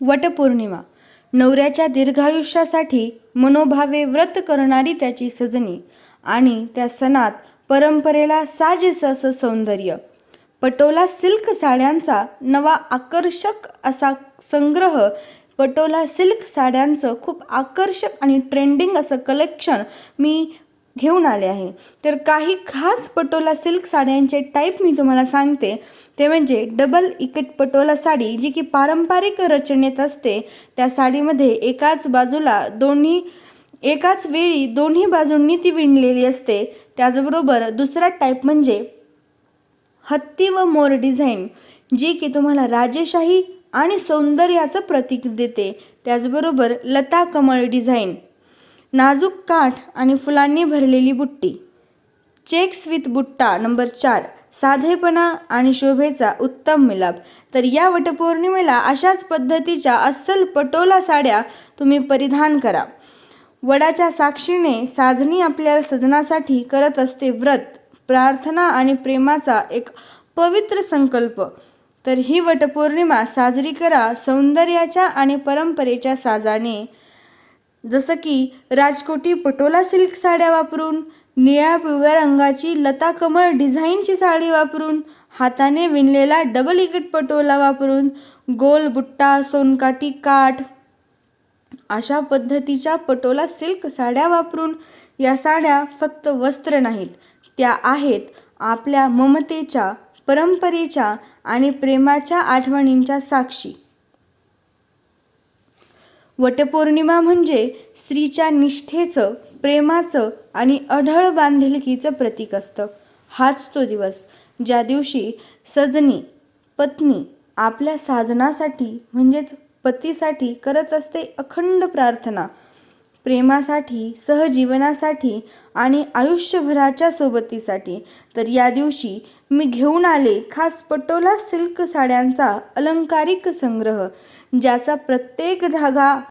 वटपौर्णिमा. नवऱ्याच्या दीर्घायुष्यासाठी मनोभावे व्रत करणारी त्याची सजनी आणि त्या सणात परंपरेला साजेसं असं सौंदर्य. पटोला सिल्क साड्यांचा नवा आकर्षक असा संग्रह पटोला सिल्क साड्यांचं खूप आकर्षक आणि ट्रेंडिंग असं कलेक्शन मी घेऊन आले आहे. तर काही खास पटोला सिल्क साड्यांचे टाईप मी तुम्हाला सांगते. ते म्हणजे डबल इकट पटोला साडी जी की पारंपरिक रचनेत असते. त्या साडीमध्ये एकाच बाजूला दोन्ही एकाच वेळी दोन्ही बाजूंनी ती विणलेली असते. त्याचबरोबर दुसरा टाईप म्हणजे हत्ती व मोर डिझाईन जी की तुम्हाला राजेशाही आणि सौंदर्याचं प्रतीक देते. त्याचबरोबर लता कमळ डिझाईन. नाजूक काठ आणि फुलांनी भरलेली बुट्टी. चेक्स विथ बुट्टा नंबर चार साधेपणा आणि शोभेचा उत्तम मिलाप. तर या वटपौर्णिमेला अशाच पद्धतीच्या अस्सल पटोला साड्या तुम्ही परिधान करा. वडाच्या साक्षीने साजणी आपल्या सजनासाठी करत असते व्रत प्रार्थना आणि प्रेमाचा एक पवित्र संकल्प. तर ही वटपौर्णिमा साजरी करा सौंदर्याच्या आणि परंपरेच्या साजाने. जसं की राजकोटी पटोला सिल्क साड्या वापरून निळ्या पिवळ्या रंगाची लता कमळ डिझाईनची साडी वापरून हाताने विणलेला डबल इकट पटोला वापरून गोल बुट्टा सोनकाठी काठ अशा पद्धतीच्या पटोला सिल्क साड्या वापरून या साड्या फक्त वस्त्र नाहीत त्या आहेत आपल्या ममतेच्या परंपरेच्या आणि प्रेमाच्या आठवणींच्या साक्षी. वटपौर्णिमा म्हणजे स्त्रीच्या निष्ठेचं प्रेमाचं आणि अढळ बांधिलकीचं प्रतीक असतं. हाच तो दिवस ज्या दिवशी सजनी पत्नी आपल्या साजनासाठी म्हणजेच पतीसाठी करत असते अखंड प्रार्थना. प्रेमासाठी सहजीवनासाठी आणि आयुष्यभराच्या सोबतीसाठी. तर या दिवशी मी घेऊन आले खास पटोला सिल्क साड्यांचा अलंकारिक संग्रह ज्याचा प्रत्येक धागा